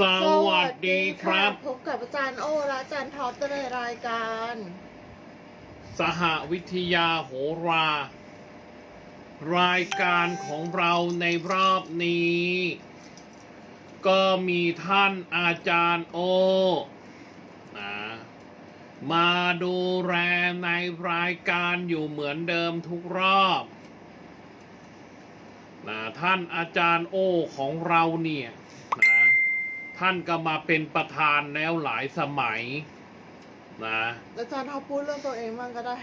สวัสดีครับ พบกับอาจารย์โอและอาจารย์ท็อปในรายการ สหวิทยาโหรา รายการของเราในรอบนี้ ก็มีท่านอาจารย์โอนะมาดูแลในรายการอยู่เหมือนเดิมทุกรอบนะท่านอาจารย์โอของเราเนี่ยนะ ท่านก็มาเป็นประธานแล้วหลายสมัยนะอาจารย์ท็อปพูดเรื่องตัวเองบ้างก็ได้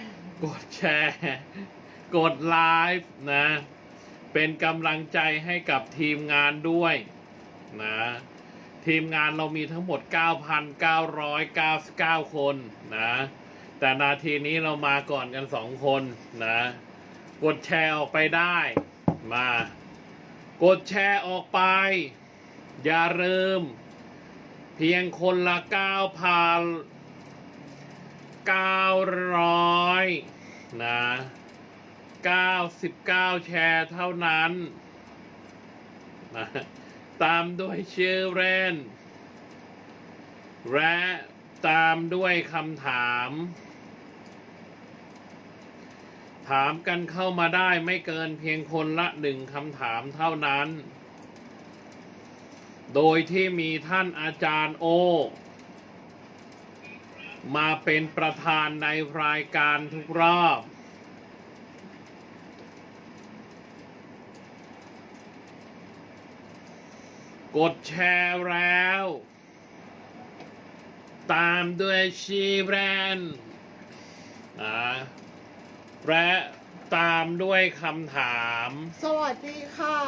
กดแชร์ กดไลฟ์นะ เป็นกำลังใจให้กับทีมงานด้วยนะทีมงานเรามีทั้งหมด 9,999 คนนะ แต่นาทีนี้เรามาก่อนกันสองคนนะ กดแชร์ออกไปได้มา กดแชร์ออกไป อย่าลืม เพียงคนละ9,000 900นะ99แชร์เท่านั้นนะตามด้วยชื่อเล่นและตามด้วยคำถาม ถามกันเข้ามาได้ไม่เกินเพียงคนละหนึ่งคำถามเท่านั้น โดยที่มีท่านอาจารย์โอ มาเป็นประธานในรายการทุกรอบ กดแชร์แล้ว ตามด้วยชีแบรนด์นะและตามด้วยคำถาม สวัสดีค่ะ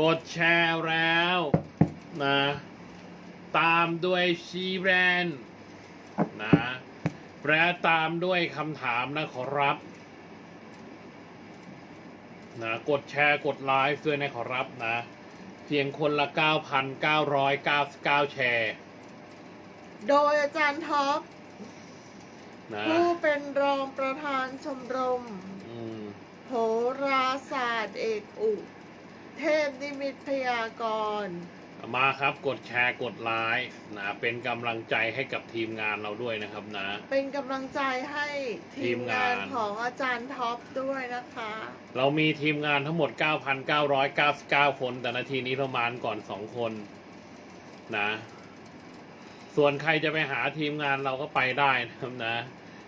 กดแชร์แล้วนะตามด้วยชีแบรนด์นะและตามด้วยคำถามนะขอรับนะกดแชร์กดไลฟ์ด้วยนะขอรับนะเพียงคนละ 9,999 แชร์ โดยอาจารย์ท็อปนะผู้เป็นรองประธานชมรม อืม โหราศาสตร์เอกอุ เทพนิมิตพยากรณ์มาครับกดแชร์กดไลฟ์นะเป็นกำลังใจให้กับทีมงานเราด้วยนะครับนะ เป็นกำลังใจให้ทีมงานทีมงานของอาจารย์ท็อปด้วยนะคะ เรามีทีมงานทั้งหมด 9,999 คน แต่นาทีนี้เรามาก่อน 2 คนนะ ส่วนใครจะไปหาทีมงานเราก็ไปได้นะครับนะ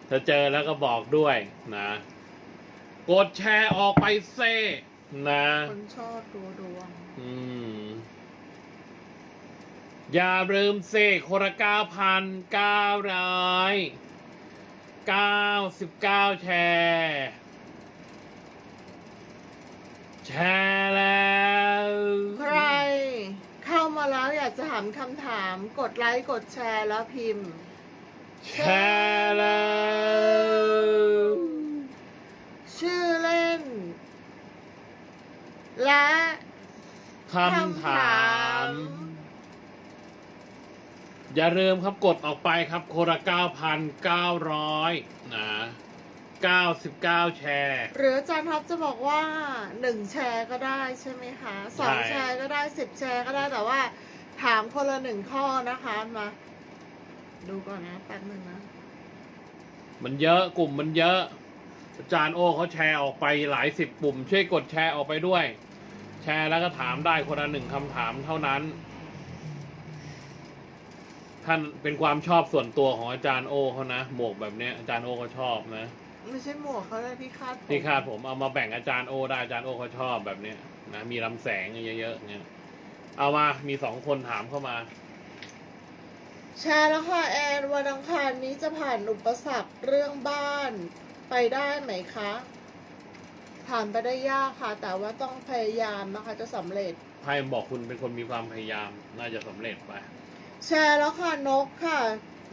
ถ้าเจอแล้วก็บอกด้วยนะ กดแชร์ออกไปเซ่ นะ คนชอบดูดวง อืม อย่าลืมเซ่คนละ9,999แชร์แชร์แล้ว ใคร เข้ามาแล้วอยากจะถามคำถาม กดไลค์ กดแชร์แล้วพิมพ์ แชร์แล้ว ชื่อเล่น และคำถาม อย่าลืมครับกดออกไปครับคนละ9,900นะ99แชร์ หรืออาจารย์ท็อปจะบอกว่าหนึ่งแชร์ก็ได้ใช่ไหมคะสองใช่แชร์ก็ได้สิบแชร์ก็ได้แต่ว่า ถามคนละหนึ่งข้อนะคะมาดูก่อนนะแป๊บหนึ่งนะ มันเยอะกลุ่มมันเยอะ อาจารย์โอเขาแชร์ออกไปหลายสิบปุ่ม ช่วยกดแชร์ออกไปด้วย แชร์แล้วก็ถามได้คนละหนึ่งคำถามเท่านั้น ท่านเป็นความชอบส่วนตัวของอาจารย์โอเขานะหมวกแบบเนี้ยอาจารย์โอเขาชอบนะไม่ใช่หมวกเขาเลยที่คาดผมที่คาดผมเอามาแบ่งอาจารย์โอได้อาจารย์โอเขาชอบแบบเนี้ยนะมีลำแสงเยอะๆเนี่ยเอามามีสองคนถามเข้ามา แชร์แล้วค่ะแอนวันอังคารนี้จะผ่านอุปสรรคเรื่องบ้านไปได้ไหมคะ ผ่านไปได้ยากค่ะ แต่ว่าต้องพยายามนะคะ จะสำเร็จ ไพ่บอกคุณเป็นคนมีความพยายาม น่าจะสำเร็จไป แชร์แล้วค่ะนกค่ะ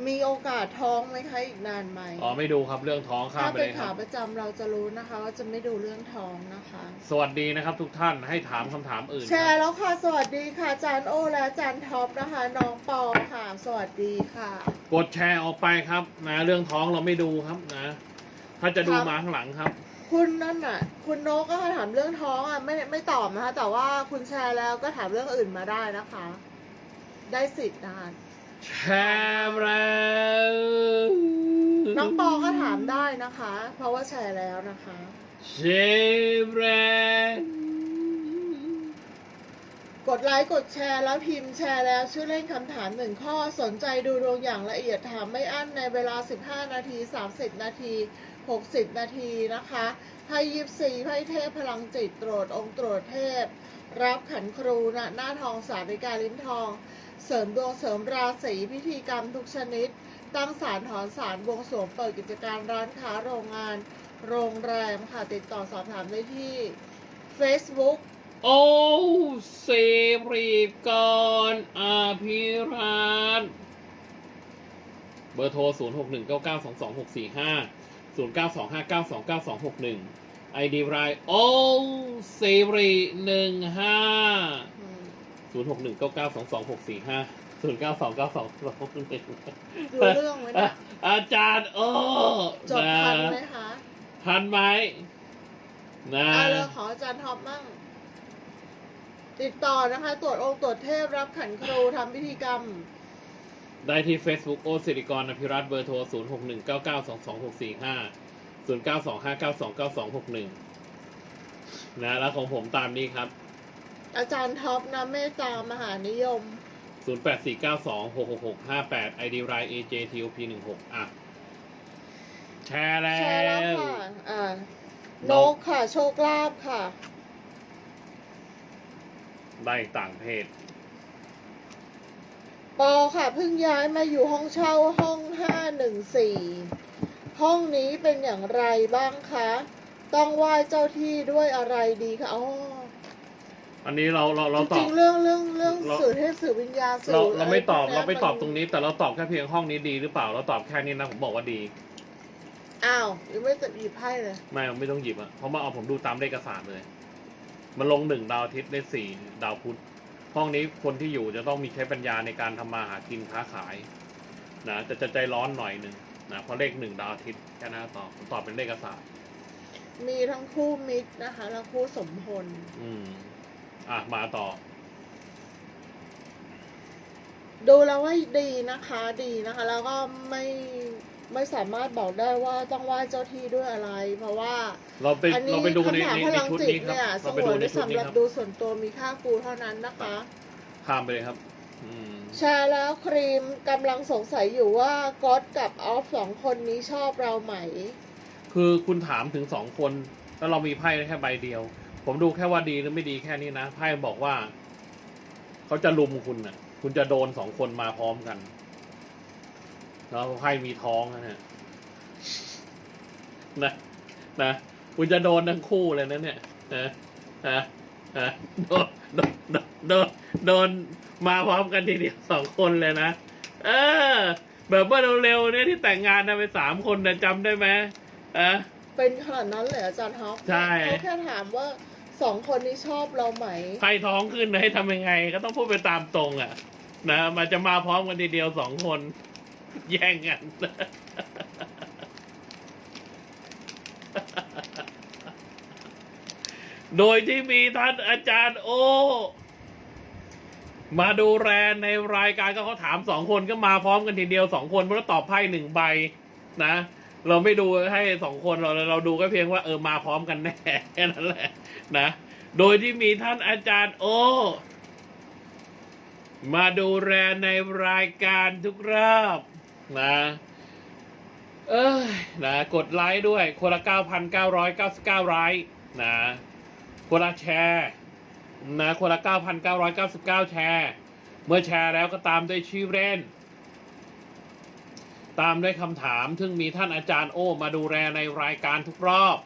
มีโอกาสท้องไหมคะอีกนานไหมอ๋อไม่ดูครับเรื่องท้องข้ามถ้าไปเป็เลนยคขารับ ประจำเราจะรู้นะคะ ว่าจะไม่ดูเรื่องท้องนะคะ สวัสดีนะครับ ทุกท่านให้ถามคำถามอื่นแชคร์รับแล้วค่ะ สวัสดีค่ะอาจารย์โอและอาจารย์ท็อปนะคะ น้องปอค่ะ สวัสดีค่ะ กดแชร์ออกไปครับนะเรื่องท้องเราไม่ดูครับนะ ถ้าจะดูครับ มาข้างหลังครับ คุณนั่นน่ะ คุณนกก็ถามเรื่องท้องอะไม่ไม่ตอบนะคะ แต่ว่าคุณแชร์แล้วก็ถามเรื่องอื่นมาได้นะคะ ได้สิทธิ์นะคะแชร์แล้วน้องปอก็ถามได้นะคะ เพราะว่าแชร์แล้วนะคะแชร์แล้วกดไลค์กดแชร์แล้วพิมพ์แชร์แล้วชื่อเล่นคำถามหนึ่งข้อสนใจดูดวงอย่างละเอียดถามไม่อั้นในเวลา 15 นาที 30 นาที 60 นาทีนะคะไพ่ยิบสีไพ่เทพพลังจิตตรวจองค์ตรวจเทพ รับขันครูณหน้าทองสาริกาลิ้นทอง เสริมดวงเสริมราศีพิธีกรรมทุกชนิด ตั้งศาลถอนศาลบวงสรวงเปิดกิจการร้านค้าโรงงาน โรงแรมค่ะติดต่อสอบถามได้ที่ Facebook โอ้เสรีกรอภิรัตน์เบอร์โทร 0 6 1 9 9 2 2 6 4 5 0 9 2 5 9 2 9 2 6 1 ID รายโอ้เสรีหนึ่งห้าอืมศูนย์หกหนึ่งเก้าเก้าสองสองหกสี่ห้าศูนย์เก้าสองเก้าสองสองหนึ่งดูเรื่องไหมเนี่ยอาจารย์โอ้จดทันไหมคะทันไหมนะเอาเลยขออาจารย์ท็อปมั่งติดต่อนะคะ ตรวจองค์ตรวจเทพรับขันครูทำพิธีกรรม ได้ที่ Facebook โอสิริกรอภิรัตน์เบอร์โทรศูนย์หกหนึ่งเก้าเก้าสองสองหกสี่ห้าศูนย์เก้าสองห้าเก้าสองเก้าสองหกหนึ่งนะ แล้วของผมตามนี้ครับ อาจารย์ท็อปนะเมตตามหานิยมศูนย์แปดสี่เก้าสองหกหกหกห้าแปด ID ราย AJTOP หนึ่งหกอะ แชร์แล้แชร์แล้วว ค่ะอ่านนก กค่ะ โชคลาภค่ะ ได้ต่างเพศ ปอค่ะเพิ่งย้ายมาอยู่ห้องเช่าห้องห้าหนึ่งสี่ห้องนี้เป็นอย่างไรบ้างคะ ต้องไหว้เจ้าที่ด้วยอะไรดีคะอ๋ออันนี้เราเราเราจตอริบ งๆเรื่องเรื่องเรื่องเรา สื่อเทพสื่อวิญญาณสื่เราอเราไม่ตอบะพวกนี้ยเราไม่ตอบนตรงนี้ แต่เราตอบแค่เพียงห้องนี้ดีหรือเปล่าเราตอบแค่นี้นะผมบอกว่าดี อ้าวยังไม่ตัดหยิบไพ่เลย ไม่ไม่ต้องหยิบอะเพราะมาเอาผมดูตามเลขศาสตร์เลย มันลงหนึ่งดาวอาทิตย์ได้สี่ดาวพุธ ห้องนี้คนที่อยู่จะต้องมีใช้ปัญญาในการทำมาหากินค้าขายนะจะจะใจร้อนหน่อยหนึ่งนะเพราะเลขหนึ่งดาวอาทิตย์แค่นั้นตอบผมตอบเป็นเลขศาสตร์มีทั้งคู่มิตรนะคะและคู่สมพลอืมอะมาต่อ ดูแล้วว่าดีนะคะ ดีนะคะ แล้วก็ไม่ ไม่สามารถบอกได้ว่าต้องไหว้เจ้าที่ด้วยอะไร เพราะว่าเราไปอันนี้เราไปดูในคำถามในพในลังชุดจิตนี้ครับเนี่ยสเราไปงดูวนในไว้ชุดสำนี้หรับครับดูส่วนตัวมีค่าครูเท่านั้นนะคะ ข้ามไปเลยครับ อืมแชร์แล้วครีมกำลังสงสัยอยู่ว่าก๊อตกับออฟสองคนนี้ชอบเราไหม คือคุณถามถึงสองคน แล้วเรามีไพ่แค่ใบเดียว ผมดูแค่ว่าดีหรือไม่ดีแค่นี้นะไพ่บอกว่าเขาจะลุมคุณน่ะ คุณจะโดนสองคนมาพร้อมกัน แล้วไพ่มีท้องนะเนี่ยนะนะคุณจะโดนทั้งคู่เลยนะเนี่ยนะนะนะโดนโดนโดนโดนโดนมาพร้อมกันทีเดียวสองคนเลยนะ เออ แบบว่าเร็วๆเนี่ยที่แต่งงานนะไปสามคนนะจำได้ไหมอะเป็นขนาดนั้นเลยอาจารย์ฮอปใช่เขาแค่ถามว่าสองคนนี้ชอบเราไหม ใครท้องขึ้นให้ทำยังไง ก็ต้องพูดไปตามตรงอะ นะมันจะมาพร้อมกันทีเดียวสองคน แย่งกันโดยที่มีท่านอาจารย์โอ มาดูแลในรายการก็เขาถามสองคนก็มาพร้อมกันทีเดียวสองคนเพราะตอบไพ่หนึ่งใบ นะ เราไม่ดูให้สองคนเราเราดูก็เพียงว่าเออมาพร้อมกันแน่แค่นั้นแหละนะโดยที่มีท่านอาจารย์โอ มาดูแลในรายการทุกรอบ นะเอ้ยนะกดไลค์ด้วยคนละ 9,999 ไลค์นะคนละแชร์นะคนละ 9,999 แชร์ เมื่อแชร์แล้วก็ตามด้วยชื่อเล่น ตามด้วยคำถามซึ่งมีท่านอาจารย์โอมาดูแลในรายการทุกรอบ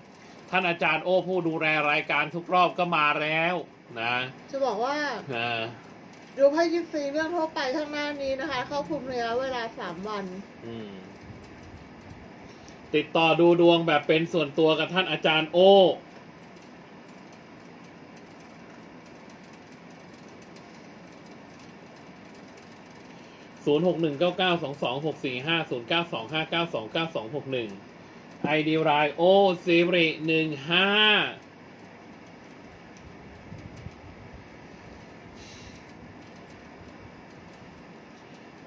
ท่านอาจารย์โอผู้ดูแลรายการทุกรอบก็มาแล้วนะ จะบอกว่าอ่า ดูไพ่ยิปซีเรื่องทั่วไปข้างหน้านี้นะคะ เข้าคุมระยะเวลาสามวันติดต่อดูดวงแบบเป็นส่วนตัวกับท่านอาจารย์โอศูนย์หกหนึ่งเก้าเก้าสองสองหกสี่ห้าศูนย์เก้าสองห้าเก้าสองเก้าสองหกหนึ่งไอดียรายโอซีรีหนึ่งห้า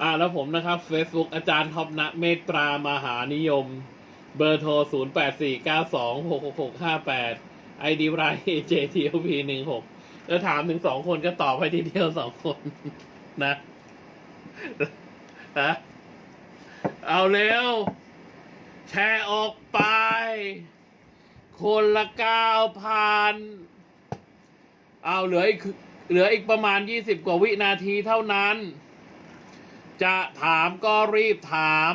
อ่าแล้วผมนะครับ Facebook อาจารย์ท็อปณเมตตามหานิยม เบอร์โทร 0 8 4 9 2 6 6 6 5 8 ID ไร JTLP 1 6แล้วถามถึงสองคนก็ตอบให้ทีเดียวสองคนนะนะเอาเร็ว แชร์ออกไป คนละเก้าพันเอาเหลืออีกเหลืออีกประมาณยี่สิบกว่าวินาทีเท่านั้น จะถามก็รีบถาม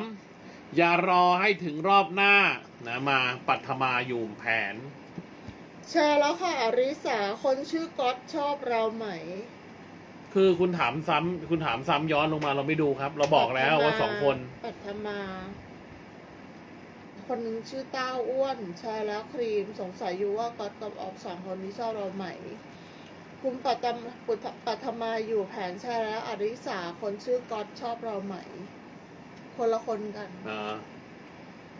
อย่ารอให้ถึงรอบหน้านะมาปัทมาอยู่แผน แชร์แล้วค่ะอริสาคนชื่อก๊อตชอบเราไหม คือคุณถามซ้ำคุณถามซ้ำย้อนลงมาเราไม่ดูครับ เราบอกแล้วว่าสองคน ปัทมา คนหนึงชื่อเต้าอ้วน แชร์แล้วครีมสงสัยอยู่ว่าก๊อตกับออฟสองคนนี้ชอบเราไหม คุณปัตมปุถปัทมาอยู่แผนชร์แล้วอริสาคนชื่อก๊อตชอบเราไหม คนละคนกันอ่า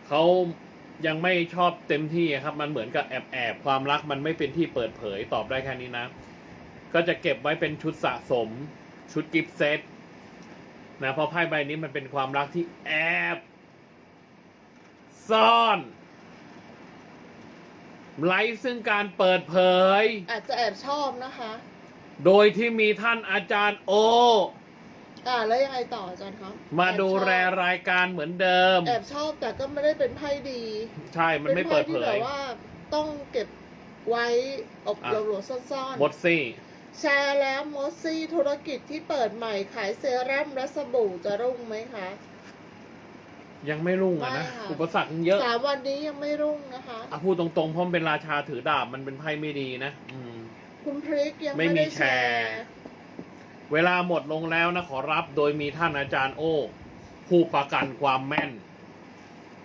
เขายังไม่ชอบเต็มที่ครับ มันเหมือนกับแอบแอบความรักมันไม่เป็นที่เปิดเผยตอบได้แค่นี้นะ ก็จะเก็บไว้เป็นชุดสะสม ชุดกิฟต์เซตนะเพราะไพ่ใบนี้มันเป็นความรักที่แอบ ซ่อน ไร้ซึ่งการเปิดเผย อาจจะแอบชอบนะคะ โดยที่มีท่านอาจารย์โอ อ่าแล้วยังไงต่ออาจารย์ครับมาดูแลอบชอบรายการเหมือนเดิม แอบชอบแต่ก็ไม่ได้เป็นไพ่ดีใช่มันไม่เปิดเผนไพ่ที่ยแบบว่าต้องเก็บไว้อบอะหลวมๆซ่อนหมดซี่ๆแชร์แล้วมอสซี่ธุรกิจที่เปิดใหม่ขายเซรั่มและสบู่จะรุ่งไหมคะ ยังไม่รุ่งอะนะไม่ค่ะ อุปสรรคเยอะสามวันนี้ยังไม่รุ่งนะคะ อะพูดตรงๆเพราะมันเป็นราชาถือดาบมันเป็นไพ่ไม่ดีนะอืม คุณพริกยังไม่ไม่มีได้แชแชร์ ร์ เวลาหมดลงแล้วนะขอรับโดยมีท่านอาจารย์โอ้ผู้ประกันความแม่น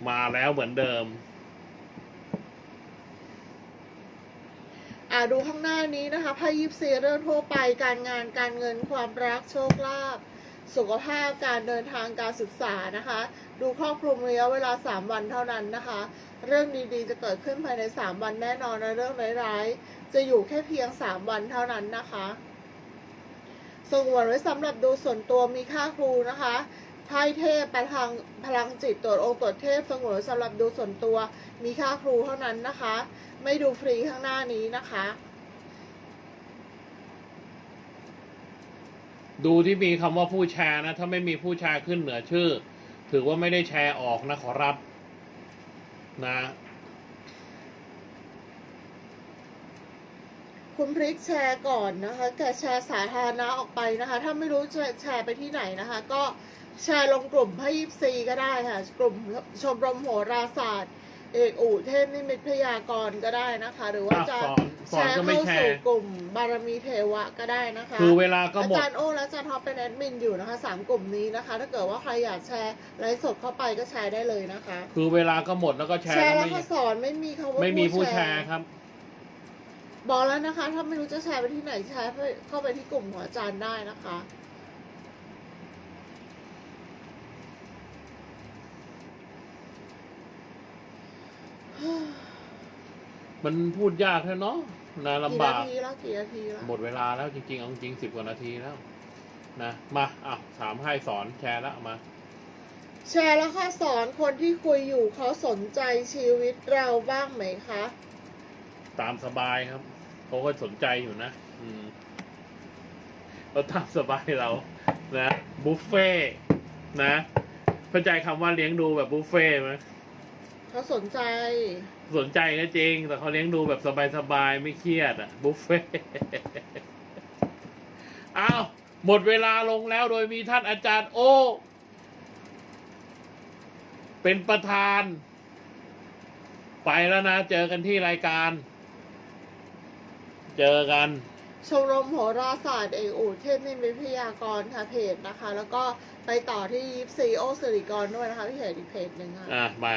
มาแล้วเหมือนเดิม อ่าดูข้างหน้านี้นะคะไพ่ยิปซีเรื่องทั่วไปการงานการเงินความรักโชคลาภสุขภาพการเดินทางการศึกษานะคะ ดูครอบคลุมระยะเวลา 3 วันเท่านั้นนะคะ เรื่องดีๆจะเกิดขึ้นภายใน 3 วันแน่นอนและเรื่องร้ายๆ จะอยู่แค่เพียง 3 วันเท่านั้นนะคะสงวนไว้สำหรับดูส่วนตัวมีค่าครูนะคะไพ่เทพพลังพลังจิตตรวจองค์ตรวจเทพสงวนไว้สำหรับดูส่วนตัวมีค่าครูเท่านั้นนะคะ ไม่ดูฟรีข้างหน้านี้นะคะ ดูที่มีคำว่าผู้แชร์นะ ถ้าไม่มีผู้แชร์ขึ้นเหนือชื่อ ถือว่าไม่ได้แชร์ออกนะขอรับนะคุณพริกแชร์ก่อนนะคะแต่แชร์สาธารณะออกไปนะคะ ถ้าไม่รู้จะแชร์ไปที่ไหนนะคะ ก็แชร์ลงกลุ่มพยิบซีก็ได้ค่ะ กลุ่มชมรมโหราศาสตร์ เอกอู่เทพนิมิตพยากรณ์ก็ได้นะคะ หรือว่าอะจะสอนสแชอนร์ก็ไม่เข้าแชสู่ร์กลุ่มบารมีเทวะก็ได้นะคะคือเวลาก็หมอาดจารย์โอ้และอาจารย์ท็อปเป็นแอดมินอยู่นะคะสามกลุ่มนี้นะคะ ถ้าเกิดว่าใครอยากแชร์ไลฟ์สดเข้าไปก็แชร์ได้เลยนะคะ คือเวลาก็หมดแล้วก็แชแชร์ร์ก็แล้วไม่ก็สอนไม่มีคำว่าไม่มีผู้แชร์ครับบอกแล้วนะคะ ถ้าไม่รู้จะแชร์ไปที่ไหนแชร์ไปเข้าไปที่กลุ่มของอาจารย์ได้นะคะ มันพูดยากแค่เนาะนะกี่ลำบานากทีแล้วกี่นาทีแล้วหมดเวลาแล้วจริงๆ เอาจริงสิบกว่านาทีแล้ว นะ มาอะถามให้สอนแชร์แล้วเอามา แชร์แล้วค่ะสอนคนที่คุยอยู่เขาสนใจชีวิตเราบ้างไหมคะ ตามสบายครับเขาก็สนใจอยู่นะ อืมเขาตามสบายเรานะบุฟเฟ่ต์นะเข้าใจคำว่าเลี้ยงดูแบบบุฟเฟ่ต์ไหม เขาสนใจ สนใจก็จริง แต่เขาเลี้ยงดูแบบสบายๆ ไม่เครียดอะบุฟเฟ่ต์อ้าวหมดเวลาลงแล้วโดยมีท่านอาจารย์โอ เป็นประธาน ไปแล้วนะ เจอกันที่รายการ เจอกันชมรมโหราศาสตร์เอกอู่เทพนิมิตพยากรณ์ค่ะเพจนะคะ แล้วก็ไปต่อที่ยิปซีโอสิริกรด้วยนะคะที่เพจอีกเพจหนึ่งค่ะ อะมา